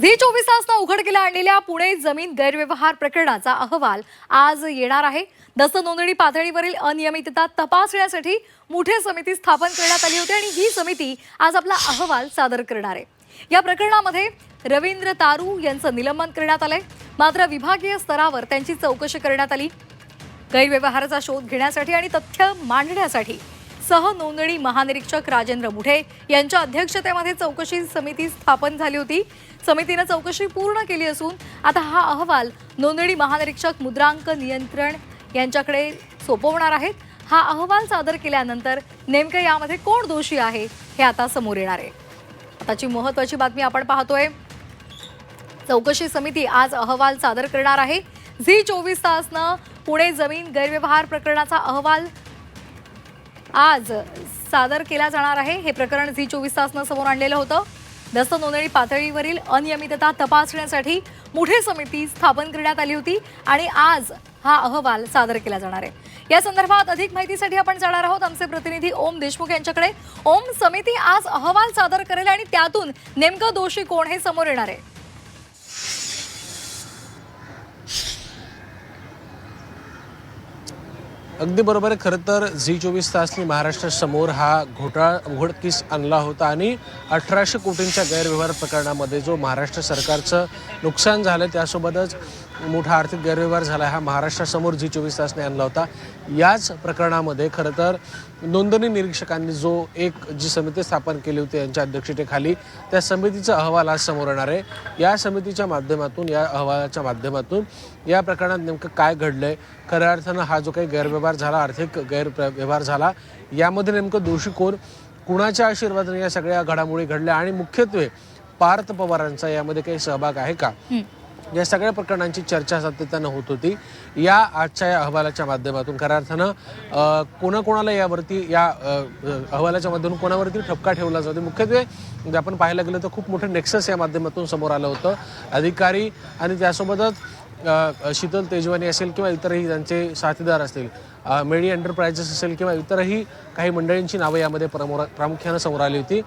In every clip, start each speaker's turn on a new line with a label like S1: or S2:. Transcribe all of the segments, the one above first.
S1: Zee चोवीस तासनं उघडकीला आणलेल्या पुणे जमीन गैरव्यवहार प्रकरणाचा अहवाल आज येणार आहे. दस्त नोंदणी पातळीवरील अनियमितता तपासण्यासाठी मोठी समिती स्थापन करण्यात आली होती आणि ही समिती आज आपला अहवाल सादर करणार आहे. या प्रकरणामध्ये रवींद्र तारू यांचं निलंबन करण्यात आलंय. मात्र विभागीय स्तरावर त्यांची चौकशी करण्यात आली. गैरव्यवहाराचा शोध घेण्यासाठी आणि तथ्य मांडण्यासाठी सहनोंदणी महानिरीक्षक राजेंद्र मुठे यांच्या अध्यक्षतेमध्ये चौकशी समिती स्थापन झाली होती. समितीनं चौकशी पूर्ण केली असून आता हा अहवाल नोंदणी महानिरीक्षक मुद्रांक नियंत्रण यांच्याकडे सोपवणार आहेत. हा अहवाल सादर केल्यानंतर नेमकं यामध्ये कोण दोषी आहे हे आता समोर येणार आहे. आताची महत्वाची बातमी आपण पाहतोय. चौकशी समिती आज अहवाल सादर करणार आहे. झी चोवीस तासनं पुणे जमीन गैरव्यवहार प्रकरणाचा अहवाल आज सादर केला जाणार आहे. हे प्रकरण झी चोवीस तासनं समोर आणलेलं होतं. दस्त नोंदणी पातळीवरील अनियमितता तपासण्यासाठी मोठी समिती स्थापन करण्यात आली होती आणि आज हा अहवाल सादर केला जाणार आहे. या संदर्भात अधिक माहितीसाठी आपण जाणार आहोत. आमचे प्रतिनिधी ओम देशमुख यांच्याकडे. ओम समिती आज अहवाल सादर करेल आणि त्यातून नेमकं दोषी कोण हे समोर येणार आहे.
S2: अगदी बरोबर आहे. खरं तर झी चोवीस तासनी महाराष्ट्रासमोर हा घोटाळा उघडकीस आणला होता आणि अठराशे कोटींच्या गैरव्यवहार प्रकरणामध्ये जो महाराष्ट्र सरकारचं नुकसान झालं त्यासोबतच मोठा आर्थिक गैरव्यवहार झाला हा महाराष्ट्रासमोर झी चोवीस तासने आणला होता. याच प्रकरणामध्ये खरं तर नोंदणी निरीक्षकांनी जो एक जी समिती स्थापन केली होती यांच्या अध्यक्षतेखाली त्या समितीचा अहवाल आज समोर येणार आहे. या समितीच्या माध्यमातून या अहवालाच्या माध्यमातून या प्रकरणात नेमकं काय घडलंय? खऱ्या अर्थानं हा जो काही गैरव्यवहार झाला आर्थिक गैरव्यवहार झाला यामध्ये नेमकं दोषी कोण? कुणाच्या आशीर्वादाने या सगळ्या घडामोडी घडल्या? आणि मुख्यत्वे पार्थ पवारांचा यामध्ये काही सहभाग आहे का? या सगळ्या प्रकरणांची चर्चा सातत्यानं होत होती. या आजच्या या अहवालाच्या माध्यमातून खऱ्या अर्थानं कोणाकोणाला यावरती या अहवालाच्या माध्यमातून कोणावरती ठपका ठेवला जातो? मुख्यत्वे म्हणजे आपण पाहायला गेलं तर खूप मोठं नेक्सस या माध्यमातून समोर आलं होतं. अधिकारी आणि त्यासोबतच शीतल तेजवानी असेल किंवा इतरही त्यांचे साथीदार असतील मेडी एंटरप्राइजेस असेल किंवा इतरही काही मंडळींची नावं यामध्ये प्रमोरा प्रामुख्यानं समोर आली होती.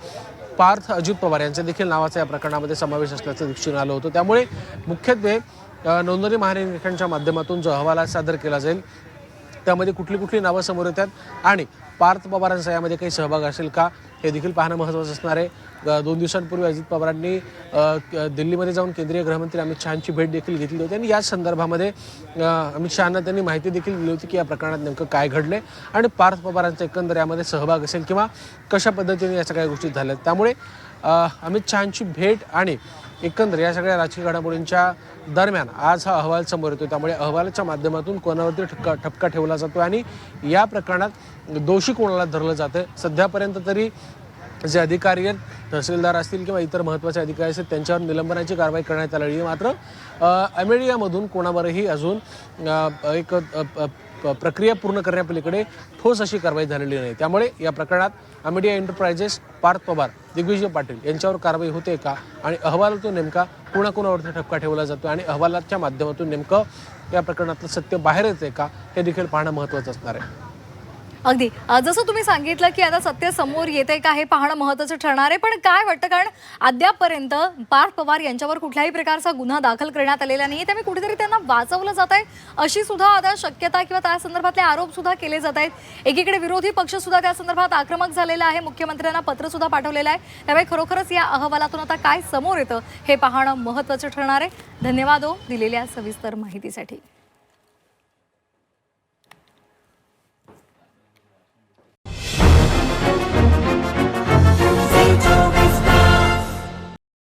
S2: पार्थ अजित पवार यांच्या देखील नावाचा या प्रकरणामध्ये समावेश असल्याचं दिसून आलं होतं. त्यामुळे मुख्यत्वे नोंदणी महानिरीक्षणच्या माध्यमातून जो अहवाल सादर केला जाईल त्यामध्ये कुठली कुठली नावं समोर येतात आणि पार्थ पवारांचा यामध्ये काही सहभाग असेल का? हे देखील पाहणं महत्त्वाचं असणार आहे. दोन दिवसांपूर्वी अजित पवारांनी क- दिल्लीमध्ये जाऊन केंद्रीय गृहमंत्री अमित शहाची भेट देखील घेतली होती आणि याच संदर्भामध्ये अमित शहाना त्यांनी माहिती देखील दिली होती की या प्रकरणात नेमकं काय घडलंय आणि पार्थ पवारांचा एकंदर यामध्ये सहभाग असेल किंवा कशा पद्धतीने या काही गोष्टी झाल्या. त्यामुळे अमित शहाची भेट आणि एकंदर या सगळ्या राजकीय घडामोडींच्या दरम्यान आज हा अहवाल समोर येतो त्यामुळे अहवालाच्या माध्यमातून कोणावरती ठपका ठपका ठेवला जातो आणि या प्रकरणात दोषी कोणाला धरलं जातं सध्यापर्यंत तरी जे अधिकारी आहेत तहसीलदार असतील किंवा इतर महत्त्वाचे अधिकारी असतील त्यांच्यावर निलंबनाची कारवाई करण्यात आलेली आहे. मात्र अमेरियामधून कोणावरही अजून एक प- प्रक्रिया पूर्ण करण्यापलीकडे ठोस अशी कारवाई झालेली नाही. त्यामुळे या प्रकरणात अमेडिया एंटरप्राइजेस पार्थ पवार दिग्विजय पाटील यांच्यावर कारवाई होते का? आणि अहवालातून नेमका कुणाकुणावरती ठपका ठेवला जातो आणि अहवालाच्या माध्यमातून नेमकं या प्रकरणातलं सत्य बाहेर येते का? हे देखील पाहणं महत्त्वाचं असणार आहे.
S1: अगदी. जसं तुम्ही सांगितलं की आता सत्य समोर येते का हे पाहणं महत्त्वाचं ठरणार आहे पण काय वाटतं? कारण अद्यापपर्यंत पार्थ पवार यांच्यावर कुठल्याही प्रकारचा गुन्हा दाखल करण्यात आलेला नाही त्यामुळे कुठेतरी त्यांना वाचवलं जात आहे. अशी सुद्धा आता शक्यता किंवा त्या संदर्भातले आरोप सुद्धा केले जात आहेत. एकीकडे विरोधी पक्ष सुद्धा त्या संदर्भात आक्रमक झालेला आहे. मुख्यमंत्र्यांना पत्र सुद्धा पाठवलेलं आहे. त्यामुळे खरोखरच या अहवालातून आता काय समोर येतं हे पाहणं महत्त्वाचं ठरणार आहे. धन्यवाद हो दिलेल्या सविस्तर माहितीसाठी.